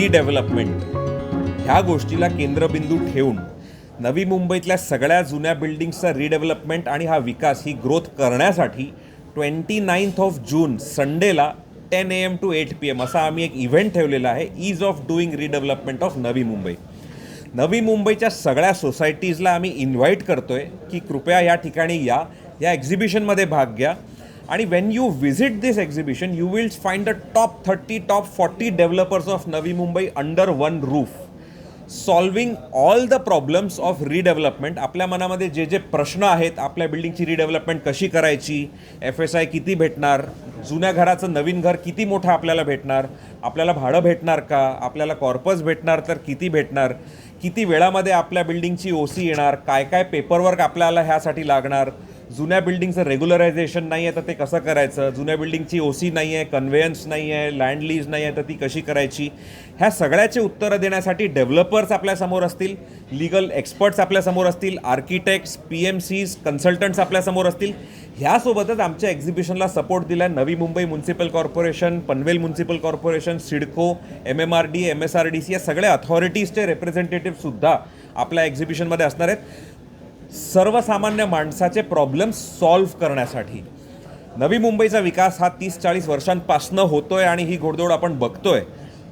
Redevelopment ह्या गोष्टीला केंद्रबिंदू ठेवून नवी मुंबईतल्या सगळ्या जुन्या बिल्डिंग्सचा रिडेव्हलपमेंट आणि हा विकास ही ग्रोथ करण्यासाठी ट्वेंटी नाईन्थ ऑफ जून संडेला ten A M to eight P M असा आम्ही एक इव्हेंट ठेवलेला आहे ease of doing redevelopment of Navi Mumbai. Navi मुंबईच्या सगळ्या सोसायटीजला आम्ही इन्व्हाइट करतोय की कृपया या ठिकाणी या या एक्झिबिशनमध्ये भाग घ्या. आणि when you visit this exhibition you will find the top thirty top forty developers of Navi Mumbai under one roof solving all the problems of redevelopment आपल्या मनामध्ये जे जे प्रश्न आहेत आपल्या बिल्डिंगची रिडेव्हलपमेंट कशी करायची एफ एस आय किती भेटणार जुन्या घराचं नवीन घर किती मोठं आपल्याला भेटणार आपल्याला भाडं भेटणार का आपल्याला कॉर्पस भेटणार तर किती भेटणार किती वेळामध्ये आपल्या बिल्डिंगची ओ सी येणार काय काय पेपरवर्क आपल्याला ह्यासाठी लागणार जुन्या बिल्डिंगचं रेग्युलरायझेशन नाही आहे तर ते कसं करायचं? जुन्या बिल्डिंगची ओ सी नाही आहे कन्व्हेयन्स नाही आहे लँड लीज नाही आहे तर ती कशी करायची? ह्या सगळ्याचे उत्तरं देण्यासाठी डेव्हलपर्स आपल्यासमोर असतील लिगल एक्सपर्ट्स आपल्यासमोर असतील architects P M Cs consultants आपल्यासमोर असतील ह्यासोबतच आमच्या एक्झिबिशनला सपोर्ट दिला आहे Navi Mumbai municipal corporation Panvel municipal corporation CIDCO M M R D M S R D C या सगळ्या अथॉरिटीजचे रिप्रेझेंटेटिव्हसुद्धा आपल्या एक्झिबिशनमध्ये असणार आहेत. सर्वसामान्य माणसाचे प्रॉब्लेम्स सॉल्व्ह करण्यासाठी. नवी मुंबईचा विकास हा तीस चाळीस वर्षांपासनं होतोय आणि ही घोडदौड आपण बघतोय.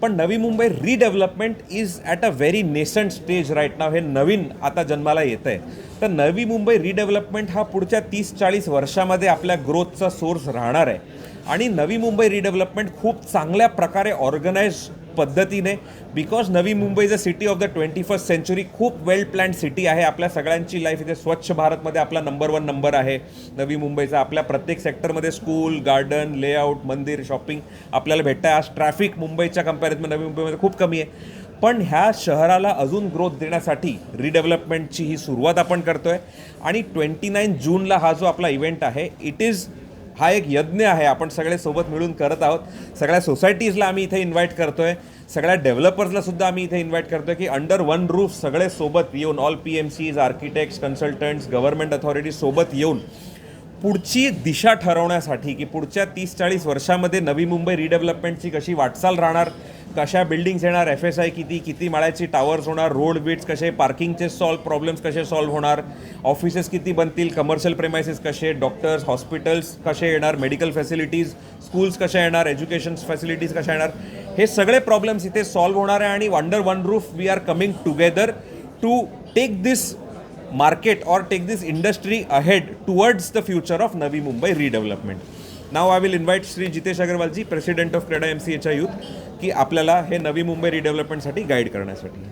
पण Navi Mumbai redevelopment is at a very nascent stage right नाव हे नवीन आता जन्माला येतं आहे तर नवी मुंबई रिडेव्हलपमेंट हा पुढच्या तीस चाळीस वर्षामध्ये आपल्या ग्रोथचा सोर्स राहणार आहे. आणि नवी मुंबई रिडेव्हलपमेंट खूप चांगल्या प्रकारे ऑर्गनाईज पद्धतीने because Navi Mumbai is a city of the twenty first century खूप वेल प्लॅन्ड सिटी आहे. आपल्या सगळ्यांची लाईफ इथे स्वच्छ भारतमध्ये आपला नंबर वन नंबर आहे. नवी मुंबईचा आपल्या प्रत्येक सेक्टरमध्ये स्कूल गार्डन लेआउट मंदिर शॉपिंग आपल्याला भेटतं आहे आज ट्रॅफिक मुंबईच्या कंपॅरिझन नवी मुंबईमध्ये खूप कमी आहे. पण ह्या शहराला अजून ग्रोथ देण्यासाठी रिडेव्हलपमेंटची ही सुरुवात आपण करतोय. आणि ट्वेंटी नाईन जूनला हा जो आपला इव्हेंट आहे इट इज हा एक यज्ञ आहे. आपण सगळे सोबत मिळून करत आहोत. सगळ्या सोसायटीजला आम्ही इथे इन्व्हाइट करतोय. सगळ्या डेव्हलपर्सला सुद्धा आम्ही इथे इन्व्हाइट करतोय की अंडर वन रूफ सगळे सोबत येऊन all P M Cs architects consultants government authorities सोबत येऊन पुढची दिशा ठरवण्यासाठी की पुढच्या तीस चाळीस वर्षामध्ये नवी मुंबई रिडेव्हलपमेंटची कशी वाटचाल राहणार कशा बिल्डिंग्स येणार एफ एस आय किती किती माळ्याची टावर्स होणार रोड बिट्स कसे पार्किंगचे सॉल्व प्रॉब्लेम्स कसे सॉल्व्ह होणार ऑफिसेस किती बनतील कमर्शियल प्रेमायसेस कसे डॉक्टर्स हॉस्पिटल्स कसे येणार मेडिकल फॅसिलिटीज स्कूल्स कशा येणार एज्युकेशन फॅसिलिटीज कशा येणार हे सगळे प्रॉब्लेम्स इथे सॉल्व्ह होणार आहे आणि under one roof we are coming together to take this market or take this industry ahead towards the future of Navi Mumbai redevelopment. Now I will invite Shri Jitesh अग्रवालजी president of CREDAI M C एच्या youth की आपल्याला हे Navi Mumbai रिडेव्हलपमेंटसाठी guide करण्यासाठी.